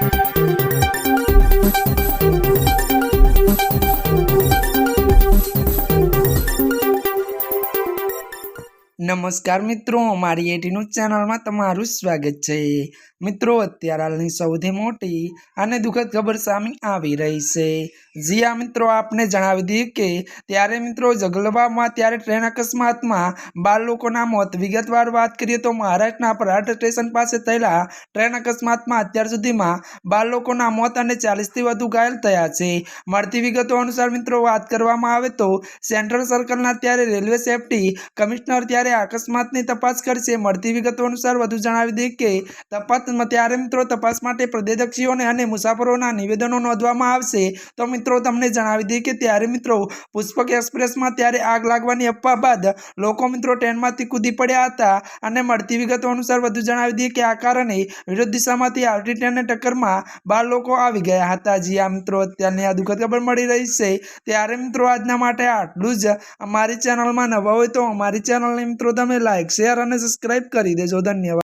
Thank you. નમસ્કાર મિત્રો, અમારી એટીનું ચેનલમાં તમારું સ્વાગત છે. મિત્રો, અત્યારે હાલની સૌથી મોટી અને દુઃખદ ખબર સામે આવી રહી છે. જી મિત્રો, આપને જણાવી દઈએ કે ત્યારે મિત્રો જગલબામાં, ત્યારે ટ્રેન અકસ્માતમાં બાર લોકોના મોત. વિગતવાર વાત કરીએ તો મહારાષ્ટ્રના પરાઠ સ્ટેશન પાસે થયેલા ટ્રેન અકસ્માતમાં અત્યાર સુધીમાં બાર લોકોના મોત અને ચાલીસથી વધુ ઘાયલ થયા છે. મળતી વિગતો અનુસાર મિત્રો, વાત કરવામાં આવે તો સેન્ટ્રલ સર્કલના ત્યારે રેલવે સેફટી કમિશનર ત્યારે અકસ્માતની તપાસ કરશે. મળતી વિગતો અનુસાર વધુ જણાવી દઈએ કે તપાસ ત્યારે મિત્રો તપાસ માટે પ્રદેદક્ષીઓને અને મુસાફરોના નિવેદનો નોંધવામાં આવશે. તો મિત્રો તમને જણાવી દઈએ કે ત્યારે મિત્રો પુષ્પક એક્સપ્રેસમાં ત્યારે આગ લાગવાની અફવા બાદ લોકો મિત્રો ટ્રેનમાંથી કૂદી પડ્યા હતા. અને મળતી વિગતો અનુસાર વધુ જણાવી દઈએ કે આ કારણે વિરોધ દિશામાંથી આવતી ટ્રેનને ટક્કરમાં બાર લોકો આવી ગયા હતા. જી આ મિત્રો, અત્યારની આ દુઃખદ ખબર મળી રહી છે. ત્યારે મિત્રો આજના માટે આટલું જ. અમારી ચેનલમાં નવા હોય તો અમારી ચેનલને મિત્રો તમે લાઈક શેર અને સબસ્ક્રાઇબ કરી દેજો. ધન્યવાદ.